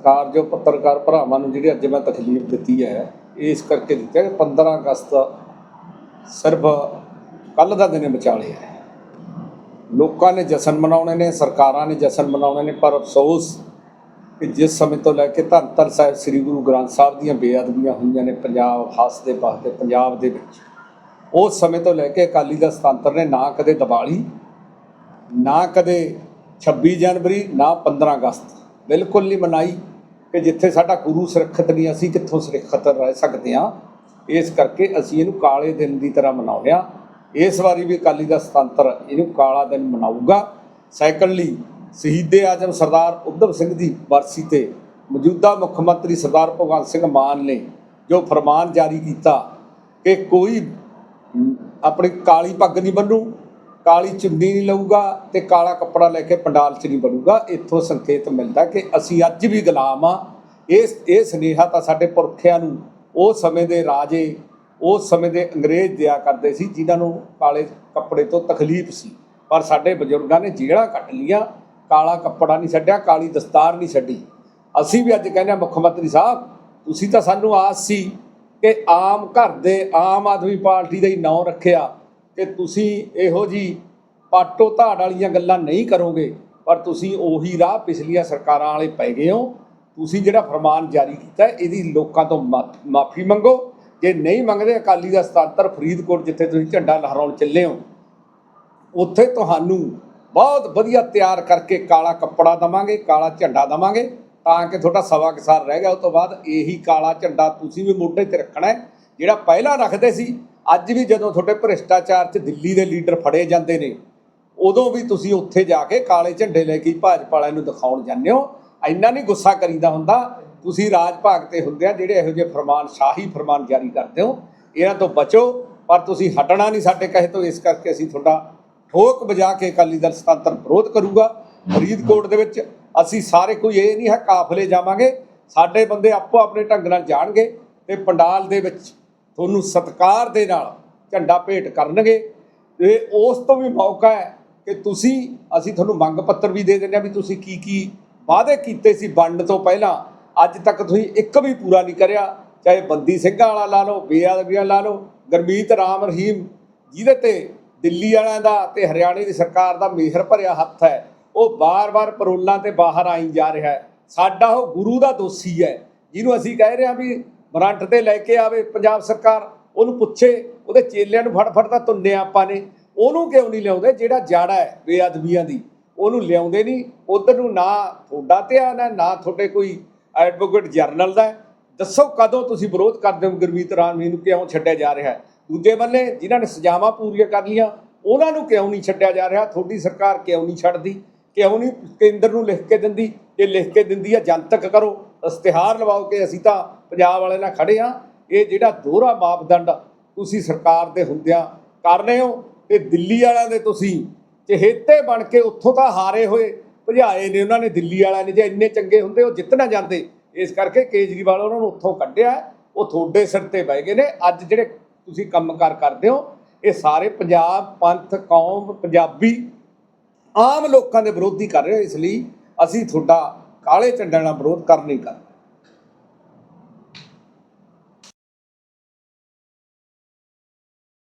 ਸਰਕਾਰ ਜੋ ਪੱਤਰਕਾਰ ਭਰਾਵਾਂ ਨੂੰ ਜਿਹੜੀ ਅੱਜ ਮੈਂ ਤਕਲੀਫ ਦਿੱਤੀ ਹੈ ਇਸ ਕਰਕੇ ਦਿੱਤੀ ਕਿ 15 ਅਗਸਤ ਸਿਰਫ ਕੱਲ ਦਾ ਦਿਨ ਵਿਚਾਲੇ ਹੈ। ਲੋਕਾਂ ਨੇ ਜਸ਼ਨ ਮਨਾਉਣੇ ਨੇ, ਸਰਕਾਰਾਂ ਨੇ ਜਸ਼ਨ ਮਨਾਉਣੇ ਨੇ, ਪਰ ਅਫਸੋਸ ਕਿ ਜਿਸ ਸਮੇਂ ਤੋਂ ਲੈ ਕੇ ਧੰਨ ਧੰਨ ਸਾਹਿਬ ਸ੍ਰੀ ਗੁਰੂ ਗ੍ਰੰਥ ਸਾਹਿਬ ਦੀਆਂ ਬੇਅਦਬੀਆਂ ਹੋਈਆਂ ਨੇ ਪੰਜਾਬ ਹੱਸਦੇ ਬਸਦੇ ਪੰਜਾਬ ਦੇ ਵਿੱਚ, ਉਸ ਸਮੇਂ ਤੋਂ ਲੈ ਕੇ ਅਕਾਲੀ ਦਲ ਸਤੰਤਰ ਨੇ, ਨਾ ਕਦੇ ਦੀਵਾਲੀ ਨਾ ਕਦੇ 26 ਜਨਵਰੀ, ਨਾ 15 ਅਗਸਤ। ਬਿਲਕੁਲ ਨਹੀਂ ਮਨਾਈ ਕਿ ਜਿੱਥੇ ਸਾਡਾ ਗੁਰੂ ਸੁਰੱਖਿਅਤ ਨਹੀਂ, ਅਸੀਂ ਕਿੱਥੋਂ ਸੁਰੱਖਿਅਤ ਰਹਿ ਸਕਦੇ ਹਾਂ। ਇਸ ਕਰਕੇ ਅਸੀਂ ਇਹਨੂੰ ਕਾਲੇ ਦਿਨ ਦੀ ਤਰ੍ਹਾਂ ਮਨਾਉਂਦੇ ਹਾਂ। ਇਸ ਵਾਰੀ ਵੀ ਅਕਾਲੀ ਦਾ ਸੁਤੰਤਰ ਇਹਨੂੰ ਕਾਲਾ ਦਿਨ ਮਨਾਊਗਾ। ਸੈਕੰਡਲੀ ਸ਼ਹੀਦੇ ਆਜਮ ਸਰਦਾਰ ਉਧਮ ਸਿੰਘ ਦੀ ਵਰਸੀ ਤੇ ਮੌਜੂਦਾ ਮੁੱਖ ਮੰਤਰੀ ਸਰਦਾਰ ਭਗਵੰਤ ਸਿੰਘ ਮਾਨ ਨੇ ਜੋ ਫਰਮਾਨ ਜਾਰੀ ਕੀਤਾ ਕਿ ਕੋਈ ਆਪਣੀ ਕਾਲੀ ਪੱਗ ਨਹੀਂ ਬੰਨੂ ਕਾਲੀ ਚੁੰਨੀ ਨਹੀਂ ਲਊਗਾ ਤੇ ਕਾਲਾ ਕੱਪੜਾ ਲੈ ਕੇ ਪੰਡਾਲ 'ਚ ਨਹੀਂ ਬਣੂਗਾ। ਇੱਥੋਂ ਸੰਕੇਤ ਮਿਲਦਾ ਕਿ ਅਸੀਂ ਅੱਜ ਵੀ ਗੁਲਾਮ ਆ। ਇਹ ਇਹ ਸੁਨੇਹਾ ਤਾਂ ਸਾਡੇ ਪੁਰਖਿਆਂ ਨੂੰ ਉਸ ਸਮੇਂ ਦੇ ਰਾਜੇ ਉਸ ਸਮੇਂ ਦੇ ਅੰਗਰੇਜ਼ ਦਿਆ ਕਰਦੇ ਸੀ ਜਿਨ੍ਹਾਂ ਨੂੰ ਕਾਲੇ ਕੱਪੜੇ ਤੋਂ ਤਕਲੀਫ ਸੀ। ਪਰ ਸਾਡੇ ਬਜ਼ੁਰਗਾਂ ਨੇ ਜਿਹੜਾ ਕੱਟ ਲਿਆ ਕਾਲਾ ਕੱਪੜਾ ਨਹੀਂ ਛੱਡਿਆ, ਕਾਲੀ ਦਸਤਾਰ ਨਹੀਂ ਛੱਡੀ। ਅਸੀਂ ਵੀ ਅੱਜ ਕਹਿੰਦੇ ਹਾਂ, ਮੁੱਖ ਮੰਤਰੀ ਸਾਹਿਬ, ਤੁਸੀਂ ਤਾਂ ਸਾਨੂੰ ਆਸ ਸੀ ਕਿ ਆਮ ਘਰ ਦੇ ਆਮ ਆਦਮੀ ਪਾਰਟੀ ਦਾ ਹੀ ਨਾਂ ਰੱਖਿਆ। ਕਿ ਤੁਸੀਂ ਇਹੋ ਜੀ ਪਾਟੋ ਧਾੜ ਵਾਲੀਆਂ ਗੱਲਾਂ ਨਹੀਂ ਕਰੋਗੇ, ਪਰ ਤੁਸੀਂ ਉਹੀ ਰਾਹ ਪਿਛਲੀਆਂ ਸਰਕਾਰਾਂ ਵਾਲੇ ਪੈ ਗਏ ਹੋ। ਤੁਸੀਂ ਜਿਹੜਾ ਫਰਮਾਨ ਜਾਰੀ ਕੀਤਾ, ਇਹਦੀ ਲੋਕਾਂ ਤੋਂ ਮਾਫੀ ਮੰਗੋ। ਜੇ ਨਹੀਂ ਮੰਗਦੇ, ਅਕਾਲੀ ਦਾ ਸਤਾਂਤਰ, ਫਰੀਦਕੋਟ, ਜਿੱਥੇ ਤੁਸੀਂ ਝੰਡਾ ਲਹਿਰਾਉਣ ਚੱਲੇ ਹੋ, ਉੱਥੇ ਤੁਹਾਨੂੰ ਬਹੁਤ ਵਧੀਆ ਤਿਆਰ ਕਰਕੇ ਕਾਲਾ ਕੱਪੜਾ ਦਵਾਂਗੇ, ਕਾਲਾ ਝੰਡਾ ਦਵਾਂਗੇ, ਤਾਂ ਕਿ ਤੁਹਾਡਾ ਸਵਾ ਕੁ ਰਹਿ ਗਿਆ। ਉਸ ਤੋਂ ਬਾਅਦ ਇਹੀ ਕਾਲਾ ਝੰਡਾ ਤੁਸੀਂ ਵੀ ਮੋਢੇ ਤੇ ਰੱਖਣਾ ਜਿਹੜਾ ਪਹਿਲਾਂ ਰੱਖਦੇ ਸੀ ਅੱਜ ਵੀ ਜਦੋਂ ਤੁਹਾਡੇ ਭ੍ਰਿਸ਼ਟਾਚਾਰ 'ਚ ਦਿੱਲੀ ਦੇ ਲੀਡਰ ਫੜੇ ਜਾਂਦੇ ਨੇ, ਉਦੋਂ ਵੀ ਤੁਸੀਂ ਉੱਥੇ ਜਾ ਕੇ ਕਾਲੇ ਝੰਡੇ ਲੈ ਕੇ ਭਾਜਪਾ ਵਾਲਿਆਂ ਨੂੰ ਦਿਖਾਉਣ ਜਾਂਦੇ ਹੋ। ਇੰਨਾ ਨਹੀਂ ਗੁੱਸਾ ਕਰੀਦਾ ਹੁੰਦਾ। ਤੁਸੀਂ ਰਾਜ ਭਾਗ ਤੇ ਹੁੰਦੇ ਆ, ਜਿਹੜੇ ਇਹੋ ਜਿਹੇ ਫਰਮਾਨ, ਸ਼ਾਹੀ ਫਰਮਾਨ ਜਾਰੀ ਕਰਦੇ ਹੋ। ਇਹਨਾਂ ਤੋਂ ਬਚੋ, ਪਰ ਤੁਸੀਂ ਹਟਣਾ ਨਹੀਂ ਸਾਡੇ ਕਹੇ ਤੋਂ। ਇਸ ਕਰਕੇ ਅਸੀਂ ਤੁਹਾਡਾ ਠੋਕ ਵਜਾ ਕੇ ਅਕਾਲੀ ਦਲ ਸਤੰਤਰ ਵਿਰੋਧ ਕਰੂਗਾ। ਫਰੀਦਕੋਟ ਦੇ ਵਿੱਚ ਅਸੀਂ ਸਾਰੇ ਕੋਈ ਇਹ ਨਹੀਂ ਹੈ, ਕਾਫਲੇ ਜਾਵਾਂਗੇ। ਸਾਡੇ ਬੰਦੇ ਆਪੋ ਆਪਣੇ ਢੰਗ ਨਾਲ ਜਾਣਗੇ ਤੇ ਪੰਡਾਲ ਦੇ ਵਿੱਚ ਤੁਹਾਨੂੰ ਸਤਕਾਰ ਦੇ ਨਾਲ ਝੰਡਾ ਭੇਟ ਕਰਨਗੇ ਤੇ ਉਸ ਤੋਂ ਵੀ ਮੌਕਾ ਹੈ ਕਿ ਤੁਸੀਂ, ਅਸੀਂ ਤੁਹਾਨੂੰ ਮੰਗ ਪੱਤਰ ਵੀ ਦੇ ਦਿੰਦੇ ਆ ਵੀ ਤੁਸੀਂ ਕੀ ਕੀ ਵਾਅਦੇ ਕੀਤੇ ਸੀ ਵੰਡ ਤੋਂ ਪਹਿਲਾਂ। ਅੱਜ ਤੱਕ ਤੁਸੀਂ ਇੱਕ ਵੀ ਪੂਰਾ ਨਹੀਂ ਕਰਿਆ। ਚਾਹੇ ਬੰਦੀ ਸਿੰਘਾਂ ਵਾਲਾ ਲਾ ਲਓ, ਬੇਅਦਬੀਆਂ ਲਾ ਲਓ, ਗਰਮੀਤ ਰਾਮ ਰਹੀਮ ਜਿਹਦੇ ਤੇ ਦਿੱਲੀ ਵਾਲਿਆਂ ਦਾ ਤੇ ਹਰਿਆਣੇ ਦੀ ਸਰਕਾਰ ਦਾ ਮਿਹਰ ਭਰਿਆ ਹੱਥ ਹੈ, ਉਹ ਬਾਰ-ਬਾਰ ਪਰੋਲਾਂ ਤੇ ਬਾਹਰ ਆਈ ਜਾ ਰਿਹਾ ਹੈ। ਸਾਡਾ ਉਹ ਗੁਰੂ ਦਾ ਦੋਸ਼ੀ ਹੈ, ਜਿਹਨੂੰ ਅਸੀਂ ਕਹਿ ਰਹੇ ਹਾਂ ਵੀ ਵਾਰੰਟ ਤੇ ਲੈ ਕੇ ਆਵੇ ਪੰਜਾਬ ਸਰਕਾਰ, ਉਹਨੂੰ ਪੁੱਛੇ, ਉਹਦੇ ਚੇਲਿਆਂ ਨੂੰ ਫੜ-ਫੜ ਤਾਂ ਤੁੰਨੇ ਆਪਾਂ ਨੇ। ਉਹਨੂੰ ਕਿਉਂ ਨਹੀਂ ਲਿਆਉਂਦੇ? ਜਿਹੜਾ ਜਾੜਾ ਹੈ ਬੇਅਦਬੀਆਂ ਦੀ, ਉਹਨੂੰ ਲਿਆਉਂਦੇ ਨਹੀਂ। ਉਧਰ ਨੂੰ ਨਾ ਤੁਹਾਡਾ ਧਿਆਨ ਹੈ, ਨਾ ਤੁਹਾਡੇ ਕੋਈ ਐਡਵੋਕੇਟ ਜਰਨਲ ਦਾ ਦੱਸੋ ਕਦੋਂ ਤੁਸੀਂ ਵਿਰੋਧ ਕਰਦੇ ਹੋ ਗੁਰਮੀਤ ਰਾਮ ਨੂੰ, ਕਿਉਂ ਛੱਡਿਆ ਜਾ ਰਿਹਾ ਹੈ? ਦੂਜੇ ਬੰਨੇ, ਜਿਨ੍ਹਾਂ ਨੇ ਸਜ਼ਾਵਾਂ ਪੂਰੀਆਂ ਕਰ ਲੀਆਂ ਉਹਨਾਂ ਨੂੰ ਕਿਉਂ ਨਹੀਂ ਛੱਡਿਆ ਜਾ ਰਿਹਾ? ਤੁਹਾਡੀ ਸਰਕਾਰ ਕਿਉਂ ਨਹੀਂ ਛੱਡਦੀ? ਕਿਉਂ ਨਹੀਂ ਕੇਂਦਰ ਨੂੰ ਲਿਖ ਕੇ ਦਿੰਦੀ? ਜੇ ਲਿਖ ਕੇ ਦਿੰਦੀ ਆ ਜਨਤਕ ਕਰੋ। ਇਸ਼ਤਿਹਾਰ ਲਵਾਓ ਕਿ ਅਸੀਂ ਤਾਂ ਪੰਜਾਬ ਵਾਲੇ ਨਾਲ ਖੜੇ ਆ, ਇਹ ਜਿਹੜਾ ਦੋਹਰਾ ਮਾਪਦੰਡ ਤੁਸੀਂ ਸਰਕਾਰ ਦੇ ਹੁੰਦਿਆਂ ਕਰ ਰਹੇ ਹੋ ਤੇ ਦਿੱਲੀ ਵਾਲਿਆਂ ਦੇ ਤੁਸੀਂ ਚਹੇਤੇ ਬਣ ਕੇ ਉੱਥੋਂ ਤਾਂ ਹਾਰੇ ਹੋਏ, ਭਜਾਏ ਨੇ ਉਹਨਾਂ ਨੇ ਦਿੱਲੀ ਵਾਲਿਆਂ ਨੇ, ਜੇ ਇੰਨੇ ਚੰਗੇ ਹੁੰਦੇ ਉਹ ਜਿੱਤ ਨਾ ਜਾਂਦੇ। ਇਸ ਕਰਕੇ ਕੇਜਰੀਵਾਲ ਉਹਨਾਂ ਨੂੰ ਉੱਥੋਂ ਕੱਢਿਆ, ਉਹ ਤੁਹਾਡੇ ਸਿਰ ਤੇ ਬਹਿ ਗਏ ਨੇ। ਅੱਜ ਜਿਹੜੇ ਤੁਸੀਂ ਕੰਮਕਾਰ ਕਰਦੇ ਹੋ, ਇਹ ਸਾਰੇ ਪੰਜਾਬ, ਪੰਥ, ਕੌਮ, ਪੰਜਾਬੀ ਆਮ ਲੋਕਾਂ ਦੇ ਵਿਰੋਧੀ ਕਰ ਰਹੇ ਹੋ, ਇਸ ਲਈ ਅਸੀਂ ਤੁਹਾਡਾ ਕਾਲੇ ਝੰਡਿਆਂ ਨਾਲ ਵਿਰੋਧ ਕਰ ਨਹੀਂ ਕਰਦੇ